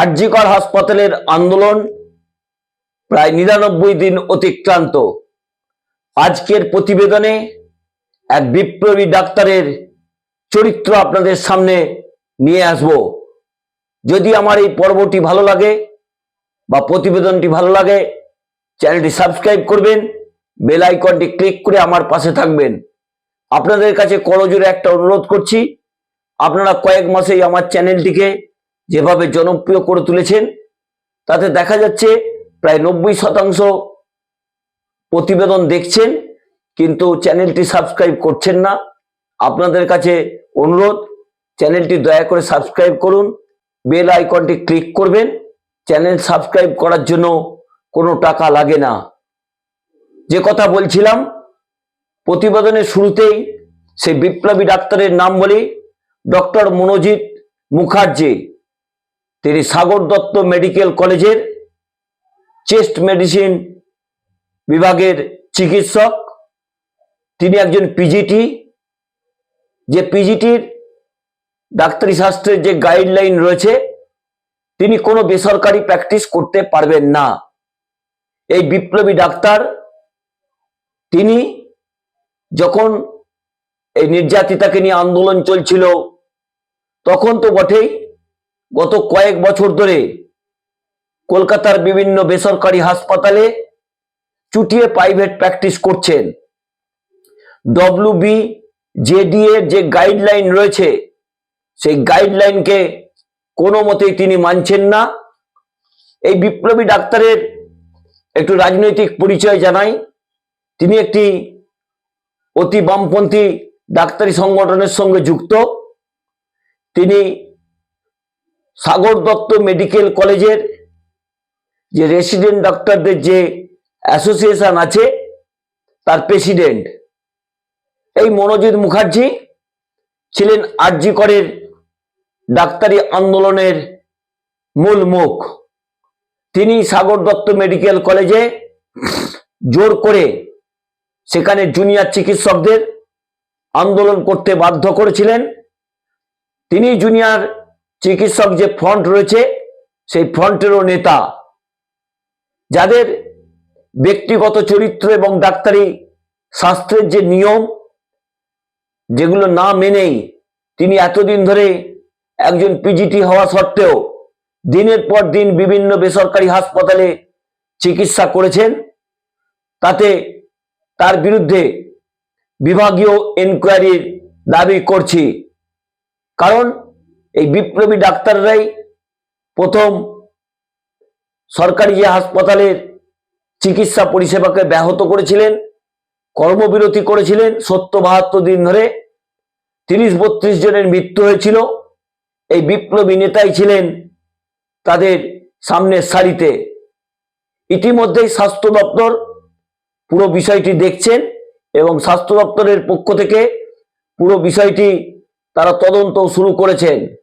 আরজিকর হাসপাতালের আন্দোলন প্রায় নিরানব্বই দিন অতিক্রান্ত। আজকের প্রতিবেদনে এক বিপ্লবী ডাক্তারের চরিত্র আপনাদের সামনে নিয়ে আসব। যদি আমার এই পর্বটি ভালো লাগে বা প্রতিবেদনটি ভালো লাগে, চ্যানেলটি সাবস্ক্রাইব করবেন, বেল আইকনটি ক্লিক করে আমার পাশে থাকবেন। আপনাদের কাছে করজোরে একটা অনুরোধ করছি, আপনারা কয়েক মাসেই আমার চ্যানেলটিকে যেভাবে জনপ্রিয় করে তুলেছেন, তাতে দেখা যাচ্ছে প্রায় নব্বই শতাংশ প্রতিবেদন দেখছেন, কিন্তু চ্যানেলটি সাবস্ক্রাইব করছেন না। আপনাদের কাছে অনুরোধ, চ্যানেলটি দয়া করে সাবস্ক্রাইব করুন, বেল আইকনটি ক্লিক করবেন, চ্যানেল সাবস্ক্রাইব করার জন্য কোনো টাকা লাগে না। যে কথা বলছিলাম, প্রতিবেদনের শুরুতেই সেই বিপ্লবী ডাক্তারের নাম বলি, ডক্টর মনোজিৎ মুখার্জি। তিনি সাগর দত্ত মেডিকেল কলেজের চেস্ট মেডিসিন বিভাগের চিকিৎসক। তিনি একজন পিজিটি যে পিজিটির ডাক্তারি শাস্ত্রের যে গাইডলাইন রয়েছে, তিনি কোনো বেসরকারি প্র্যাকটিস করতে পারবেন না। এই বিপ্লবী ডাক্তার, তিনি যখন এই নির্যাতিতাকে নিয়ে আন্দোলন চলছিল, তখন তো বটেই গত কয়েক বছর ধরে কলকাতার বিভিন্ন বেসরকারি হাসপাতালে চুটিয়ে প্রাইভেট প্র্যাকটিস করছেন। ডব্লিউ বি জেডি এর যে গাইডলাইন রয়েছে, সেই গাইডলাইনকে কোনো মতেই তিনি মানছেন না। এই বিপ্লবী ডাক্তারের একটু রাজনৈতিক পরিচয় জানাই। তিনি একটি অতি বামপন্থী ডাক্তারি সংগঠনের সঙ্গে যুক্ত। তিনি সাগর দত্ত মেডিকেল কলেজের যে রেসিডেন্ট ডক্টরদের যে অ্যাসোসিয়েশন আছে, তার প্রেসিডেন্ট। এই মনোজিৎ মুখার্জি ছিলেন আরজি করের ডাক্তারি আন্দোলনের মূল মুখ। তিনি সাগর দত্ত মেডিকেল কলেজে জোর করে সেখানে জুনিয়র চিকিৎসকদের আন্দোলন করতে বাধ্য করেছিলেন। তিনি জুনিয়র চিকিৎসক যে ফ্রন্ট রয়েছে, সেই ফ্রন্টেরও নেতা। যাদের ব্যক্তিগত চরিত্র এবং ডাক্তারি শাস্ত্রের যে নিয়ম, যেগুলো না মেনেই তিনি এতদিন ধরে একজন পিজিটি হওয়া সত্ত্বেও দিনের পর দিন বিভিন্ন বেসরকারি হাসপাতালে চিকিৎসা করেছেন। তাতে তার বিরুদ্ধে বিভাগীয় এনকোয়ারির দাবি করছি। কারণ এই বিপ্লবী ডাক্তাররাই প্রথম সরকারি যে হাসপাতালের চিকিৎসা পরিষেবাকে ব্যাহত করেছিলেন, কর্মবিরতি করেছিলেন সত্তর বাহাত্তর দিন ধরে তিরিশ বত্রিশ জনের মৃত্যু হয়েছিল। এই বিপ্লবী নেতাই ছিলেন তাদের সামনের সারিতে। ইতিমধ্যেই স্বাস্থ্য দপ্তর পুরো বিষয়টি দেখছেন এবং স্বাস্থ্য দপ্তরের পক্ষ থেকে পুরো বিষয়টি তারা তদন্ত শুরু করেছেন।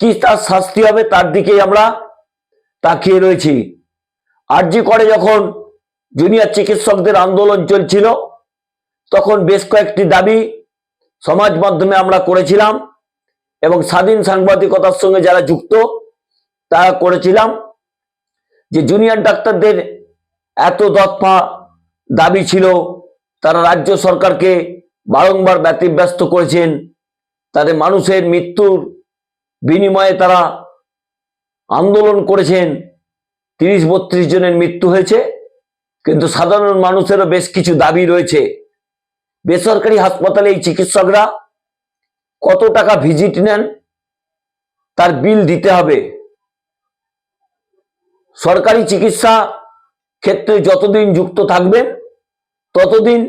কি তার শাস্তি হবে তার দিকেই আমরা তাকিয়ে রয়েছি। আরজি করে যখন জুনিয়র চিকিৎসকদের আন্দোলন চলছিল, তখন বেশ কয়েকটি দাবি সমাজ মাধ্যমে আমরা করেছিলাম এবং স্বাধীন সাংবাদিকতার সঙ্গে যারা যুক্ত, তারা করেছিলাম যে জুনিয়র ডাক্তারদের এত দফা দাবি ছিল, তারা রাজ্য সরকারকে বারংবার ব্যতিব্যস্ত করেছেন, তাদের মানুষের মৃত্যুর বিনিময়ে তারা আন্দোলন করেছেন। তিরিশ বত্রিশ জনের মৃত্যু হয়েছে। কিন্তু সাধারণ মানুষেরও বেশ কিছু দাবি রয়েছে। বেসরকারি হাসপাতালে এই চিকিৎসকরা কত টাকা ভিজিট নেন, তার বিল দিতে হবে। সরকারি চিকিৎসা ক্ষেত্রে যতদিন যুক্ত থাকবেন, ততদিন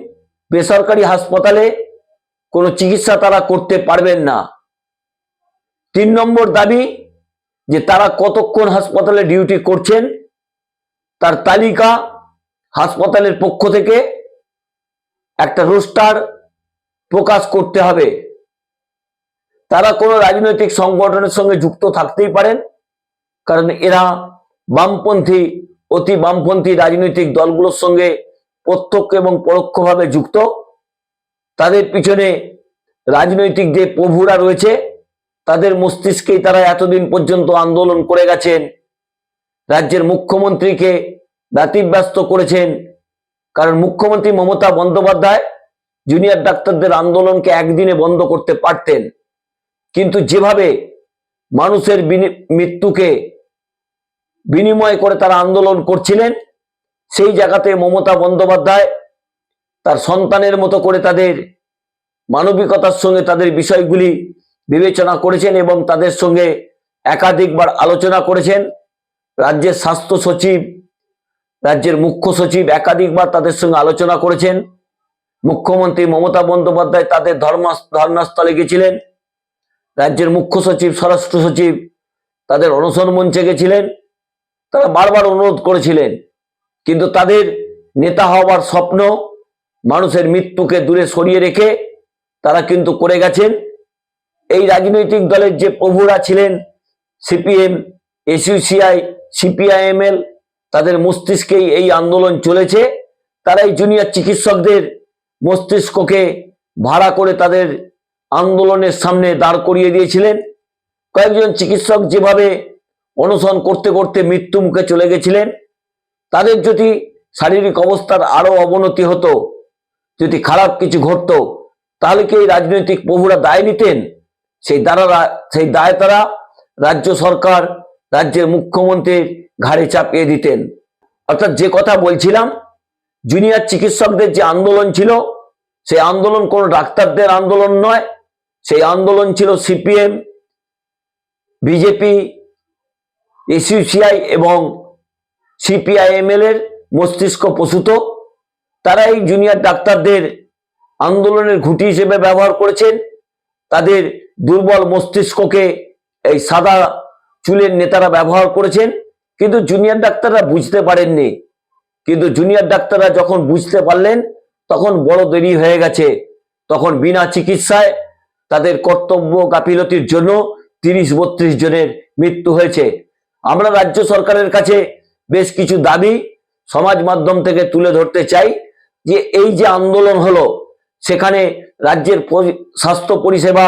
বেসরকারি হাসপাতালে কোনো চিকিৎসা তারা করতে পারবেন না। তিন নম্বর দাবি যে তারা কতক্ষণ হাসপাতালে ডিউটি করছেন, তার তালিকা হাসপাতালের পক্ষ থেকে একটা রোস্টার প্রকাশ করতে হবে। তারা কোনো রাজনৈতিক সংগঠনের সঙ্গে যুক্ত থাকতেই পারেন, কারণ এরা বামপন্থী, অতি বামপন্থী রাজনৈতিক দলগুলোর সঙ্গে প্রত্যক্ষ এবং পরোক্ষভাবে যুক্ত। তাদের পিছনে রাজনৈতিক যে প্রভুরা রয়েছে তাদের মস্তিষ্কেই তারা এতদিন পর্যন্ত আন্দোলন করে গেছেন, রাজ্যের মুখ্যমন্ত্রীকে ব্যতিব্যস্ত করেছেন। কারণ মুখ্যমন্ত্রী মমতা বন্দ্যোপাধ্যায় জুনিয়র ডাক্তারদের আন্দোলনকে একদিনে বন্ধ করতে পারতেন। কিন্তু যেভাবে মানুষের মৃত্যুকে বিনিময় করে তারা আন্দোলন করছিলেন, সেই জায়গাতে মমতা বন্দ্যোপাধ্যায় তার সন্তানের মতো করে তাদের মানবিকতার সঙ্গে তাদের বিষয়গুলি বিবেচনা করেছেন এবং তাদের সঙ্গে একাধিকবার আলোচনা করেছেন। রাজ্যের স্বাস্থ্য সচিব, রাজ্যের মুখ্য সচিব একাধিকবার তাদের সঙ্গে আলোচনা করেছেন। মুখ্যমন্ত্রী মমতা বন্দ্যোপাধ্যায় তাদের ধর্ম ধর্নাস্থলে গেছিলেন। রাজ্যের মুখ্য সচিব, স্বরাষ্ট্র সচিব তাদের অনশন মঞ্চে গেছিলেন। তারা বারবার অনুরোধ করেছিলেন। কিন্তু তাদের নেতা হওয়ার স্বপ্ন মানুষের মৃত্যুকে দূরে সরিয়ে রেখে তারা কিন্তু করে গেছেন। এই রাজনৈতিক দলের যে প্রভুরা ছিলেন, সিপিএম, এসইউসিআই, সিপিআইএমএল, তাদের মস্তিষ্কেই এই আন্দোলন চলেছে। তারা এই জুনিয়র চিকিৎসকদের মস্তিষ্ককে ভাড়া করে তাদের আন্দোলনের সামনে দাঁড় করিয়ে দিয়েছিলেন। কয়েকজন চিকিৎসক যেভাবে অনশন করতে করতে মৃত্যু মুখে চলে গেছিলেন, তাদের যদি শারীরিক অবস্থার আরও অবনতি হতো, যদি খারাপ কিছু ঘটতো, তাহলে কি এই রাজনৈতিক প্রভুরা দায় নিতেন? সেই দ্বারা সেই দায় তারা রাজ্য সরকার, রাজ্যের মুখ্যমন্ত্রীর ঘাড়ে চাপিয়ে দিতেন। অর্থাৎ যে কথা বলছিলাম, জুনিয়র চিকিৎসকদের যে আন্দোলন ছিল, সেই আন্দোলন কোনো ডাক্তারদের আন্দোলন নয়। সেই আন্দোলন ছিল সিপিএম, বিজেপি, এসইউসিআই এবং সিপিআইএমএল এর মস্তিষ্ক প্রসূত। তারা এই জুনিয়র ডাক্তারদের আন্দোলনের ঘুঁটি হিসেবে ব্যবহার করেছেন। তাদের দুর্বল মস্তিষ্ককে এই সাদা চুলের নেতারা ব্যবহার করেছেন, কিন্তু জুনিয়র ডাক্তাররা বুঝতে পারেননি। কিন্তু জুনিয়র ডাক্তাররা যখন বুঝতে পারলেন, তখন বড় দেরি হয়ে গেছে। তখন বিনা চিকিৎসায় তাদের কর্তব্য গাফিলতির জন্য তিরিশ বত্রিশ জনের মৃত্যু হয়েছে। আমরা রাজ্য সরকারের কাছে বেশ কিছু দাবি সমাজ মাধ্যম থেকে তুলে ধরতে চাই যে এই যে আন্দোলন হলো সেখানে রাজ্যের স্বাস্থ্য পরিষেবা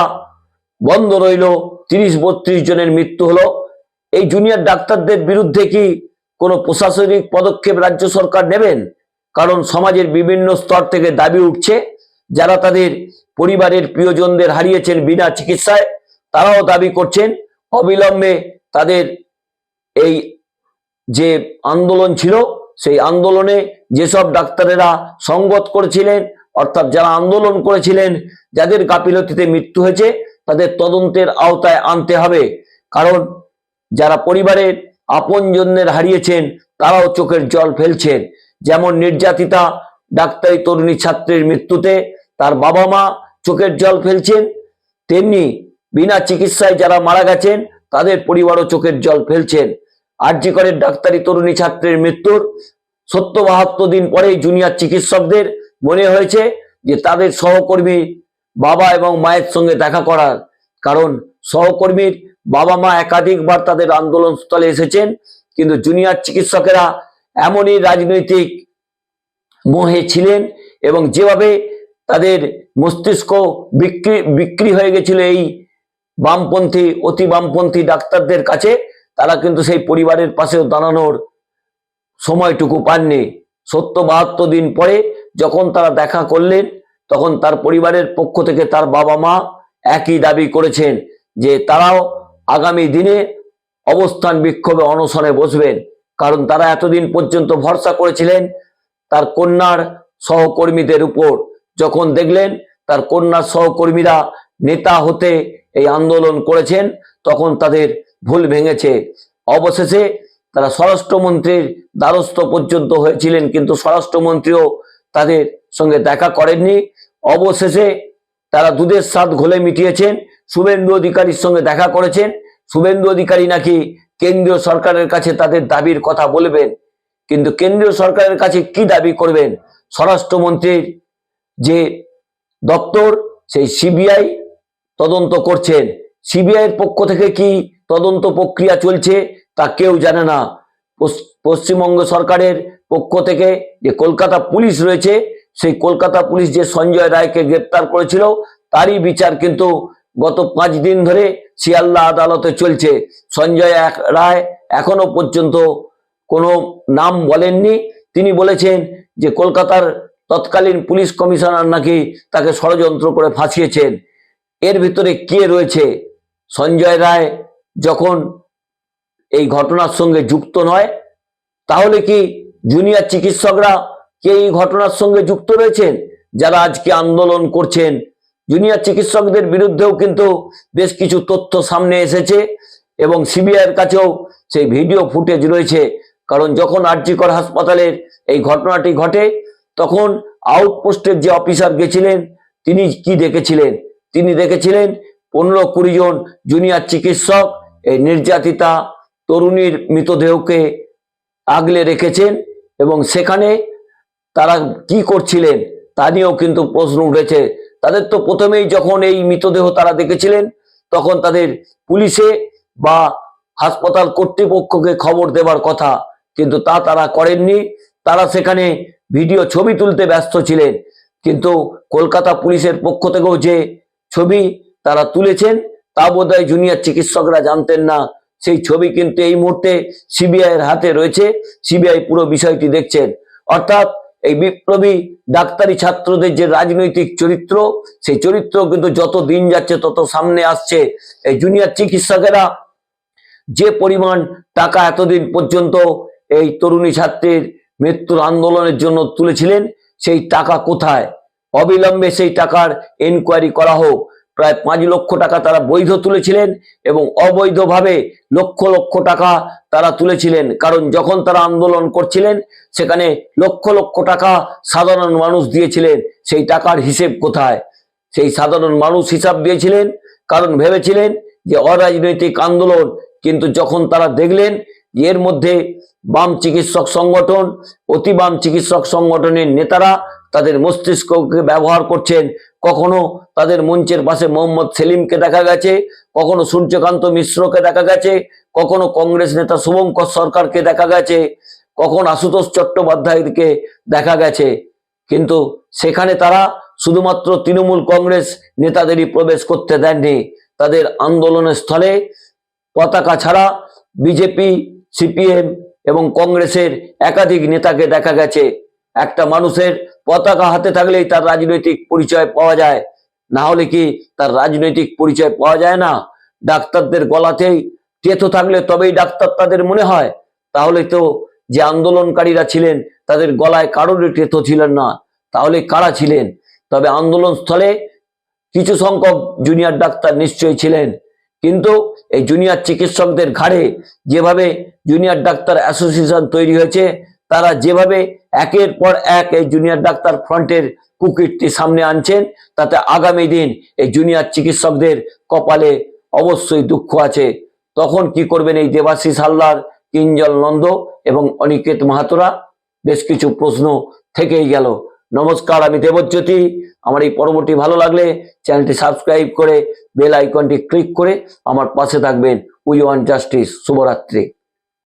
বন্ধ রইল, তিরিশ বত্রিশ জনের মৃত্যু হলো। এই জুনিয়র ডাক্তারদের বিরুদ্ধে কি কোনো প্রশাসনিক পদক্ষেপ রাজ্য সরকার নেবেন? কারণ সমাজের বিভিন্ন স্তর থেকে দাবি উঠছে, যারা তাদের পরিবারের প্রিয়জনদের হারিয়েছেন বিনা চিকিৎসায়, তারাও দাবি করছেন। অবিলম্বে তাদের এই যে আন্দোলন ছিল, সেই আন্দোলনে যেসব ডাক্তারেরা সঙ্গত করেছিলেন অর্থাৎ যারা আন্দোলন করেছিলেন, যাদের গাফিলতিতে মৃত্যু হয়েছে, তাদের তদন্তের আওতায় আনতে হবে। কারণ যারা পরিবারের আপনজনদের হারিয়েছেন, তারাও চোখের জল ফেলছেন। যেমন নির্যাতিতা, ডাক্তারি তরুণী ছাত্রের মৃত্যুতে তার বাবা মা চোখের জল ফেলছেন, তেমনি বিনা চিকিৎসায় যারা মারা গেছেন, তাদের পরিবারও চোখের জল ফেলছেন। আরজিকরের ডাক্তারি তরুণী ছাত্রের মৃত্যুর সত্য বাহাত্তর দিন পরেই জুনিয়র চিকিৎসকদের মনে হয়েছে যে তাদের সহকর্মী বাবা এবং মায়ের সঙ্গে দেখা করার। কারণ সহকর্মীর বাবা মা একাধিকবার তাদের আন্দোলন স্থলে এসেছেন, কিন্তু জুনিয়র চিকিৎসকেরা এমনই রাজনৈতিক মোহে ছিলেন এবং যেভাবে তাদের মস্তিষ্ক বিক্রি বিক্রি হয়ে গেছিল এই বামপন্থী, অতি বামপন্থী ডাক্তারদের কাছে, তারা কিন্তু সেই পরিবারের পাশেও দাঁড়ানোর সময়টুকু পাননি। সত্য বাহাত্তর দিন পরে যখন তারা দেখা করলেন, তখন তার পরিবারের পক্ষ থেকে তার বাবা মা একই দাবি করেছেন যে তারাও আগামী দিনে অবস্থান বিক্ষোভে অনশনে বসবেন। কারণ তারা এতদিন পর্যন্ত ভরসা করেছিলেন তার কন্যার সহকর্মীদের উপর। যখন দেখলেন তার কন্যার সহকর্মীরা নেতা হতে এই আন্দোলন করেছেন, তখন তাদের ভুল ভেঙেছে। অবশেষে তারা স্বরাষ্ট্রমন্ত্রীর দ্বারস্থ পর্যন্ত হয়েছিলেন, কিন্তু স্বরাষ্ট্রমন্ত্রীও তাদের সঙ্গে দেখা করেননি। অবশেষে তারা দুধের স্বাদ ঘোলে মিটিয়েছেন। শুভেন্দু অধিকারীর সঙ্গে দেখা করেছেন। শুভেন্দু অধিকারী নাকি কেন্দ্রীয় সরকারের কাছে তাদের দাবির কথা বলবেন। কিন্তু কেন্দ্রীয় সরকারের কাছে কি দাবি করবেন? স্বরাষ্ট্রমন্ত্রীর যে দপ্তর, সেই সিবিআই তদন্ত করছেন। সিবিআই এর পক্ষ থেকে কি তদন্ত প্রক্রিয়া চলছে তা কেউ জানে না। পশ্চিমবঙ্গ সরকারের পক্ষ থেকে যে কলকাতা পুলিশ রয়েছে, সেই কলকাতা পুলিশ যে সঞ্জয় রায়কে গ্রেপ্তার করেছিল, তারই বিচার কিন্তু গত পাঁচ দিন ধরে শিয়ালদা আদালতে চলছে। সঞ্জয় রায় এখনও পর্যন্ত কোনো নাম বলেননি। তিনি বলেছেন যে কলকাতার তৎকালীন পুলিশ কমিশনার নাকি তাকে ষড়যন্ত্র করে ফাঁসিয়েছেন। এর ভিতরে কে রয়েছে? সঞ্জয় রায় যখন এই ঘটনার সঙ্গে যুক্ত নয়, তাহলে কি জুনিয়র চিকিৎসকরা কে এই ঘটনার সঙ্গে যুক্ত রয়েছেন, যারা আজকে আন্দোলন করছেন। জুনিয়র চিকিৎসকদের বিরুদ্ধেও কিন্তু বেশ কিছু তথ্য সামনে এসেছে এবং সিবিআইয়ের কাছেও সেই ভিডিও ফুটেজ রয়েছে। কারণ যখন আরজিকর হাসপাতালের এই ঘটনাটি ঘটে, তখন আউটপোস্টের যে অফিসার গেছিলেন, তিনি কি দেখেছিলেন? তিনি দেখেছিলেন পনেরো কুড়ি জন জুনিয়র চিকিৎসক, এই নির্যাতিতা তরুণীর মৃতদেহকে আগলে রেখেছেন। এবং সেখানে তারা কি করছিলেন তা নিয়েও কিন্তু প্রশ্ন উঠেছে। তাদের তো প্রথমেই যখন এই মৃতদেহ তারা দেখেছিলেন, তখন তাদের পুলিশে বা হাসপাতাল কর্তৃপক্ষকে খবর দেবার কথা, কিন্তু তা তারা করেননি। তারা সেখানে ভিডিও ছবি তুলতে ব্যস্ত ছিলেন, কিন্তু কলকাতা পুলিশের পক্ষ থেকেও যে ছবি তারা তুলেছেন, তা বোধহয় জুনিয়র চিকিৎসকরা জানতেন না। সেই ছবি কিন্তু এই মুহূর্তে সিবিআই এর হাতে রয়েছে। সিবিআই পুরো বিষয়টি দেখছেন। অর্থাৎ এই বিপ্লবী ডাক্তারি ছাত্রদের যে রাজনৈতিক চরিত্র, সেই চরিত্র কিন্তু যত দিন যাচ্ছে তত সামনে আসছে। এই জুনিয়র চিকিৎসকেরা যে পরিমাণ টাকা এতদিন পর্যন্ত এই তরুণী ছাত্রীর মৃত্যুর আন্দোলনের জন্য তুলেছিলেন, সেই টাকা কোথায়? অবিলম্বে সেই টাকার এনকোয়ারি করা হোক। প্রায় পাঁচ লক্ষ টাকা তারা বৈধ তুলেছিলেন এবং অবৈধভাবে লক্ষ লক্ষ টাকা তারা তুলেছিলেন। কারণ যখন তারা আন্দোলন করছিলেন, সেখানে লক্ষ লক্ষ টাকা সাধারণ মানুষ দিয়েছিলেন। সেই টাকার হিসেব কোথায়? সেই সাধারণ মানুষ হিসাব দিয়েছিলেন, কারণ ভেবেছিলেন যে অরাজনৈতিক আন্দোলন। কিন্তু যখন তারা দেখলেন এর মধ্যে বাম চিকিৎসক সংগঠন, অতি বাম চিকিৎসক সংগঠনের নেতারা তাদের মস্তিষ্ককে ব্যবহার করছেন, কখনো তাদের মঞ্চের পাশে মোহাম্মদ সেলিমকে দেখা গেছে, কখনো সূর্যকান্ত মিশ্রকে দেখা গেছে, কখনো কংগ্রেস নেতা শুভঙ্কর সরকারকে দেখা গেছে, কখন আশুতোষ চট্টোপাধ্যায়কে দেখা গেছে। কিন্তু সেখানে তারা শুধুমাত্র তৃণমূল কংগ্রেস নেতাদেরই প্রবেশ করতে দেননি। তাদের আন্দোলনের স্থলে পতাকা ছাড়া বিজেপি, সিপিএম এবং কংগ্রেসের একাধিক নেতাকে দেখা গেছে। একটা মানুষের পতাকা হাতে থাকলেই তার রাজনৈতিক পরিচয় পাওয়া যায়। না হলে কি তার রাজনৈতিক পরিচয় পাওয়া যায় না? ডাক্তারদের গলাতেই টেথো থাকলে তবেই ডাক্তার তাদের মনে হয়। তাহলে তো যে আন্দোলনকারীরা ছিলেন, তাদের গলায় কারোরই টেথো ছিলেন না। তাহলে কারা ছিলেন? তবে আন্দোলন স্থলে কিছু সংখ্যক জুনিয়র ডাক্তার নিশ্চয়ই ছিলেন। কিন্তু এই জুনিয়র চিকিৎসকদের ঘাড়ে যেভাবে জুনিয়র ডাক্তার অ্যাসোসিয়েশন তৈরি হয়েছে তারা যেভাবে একের পর এক এই জুনিয়র ডাক্তার ফ্রন্টের কুকিরটি সামনে আনছেন, তাতে আগামী দিন এই জুনিয়র চিকিৎসকদের কপালে অবশ্যই দুঃখ আছে। তখন কি করবেন এই দেবাশিস হালদার, কিঞ্জল নন্দ এবং অনিকেত মাহাতোরা? বেশ কিছু প্রশ্ন থেকেই গেল। নমস্কার, আমি দেবজ্যোতি। আমার এই পর্বটি ভালো লাগলে চ্যানেলটি সাবস্ক্রাইব করে বেল আইকনটি ক্লিক করে আমার পাশে থাকবেন উই ওয়ান জাস্টিস। শুভরাত্রি।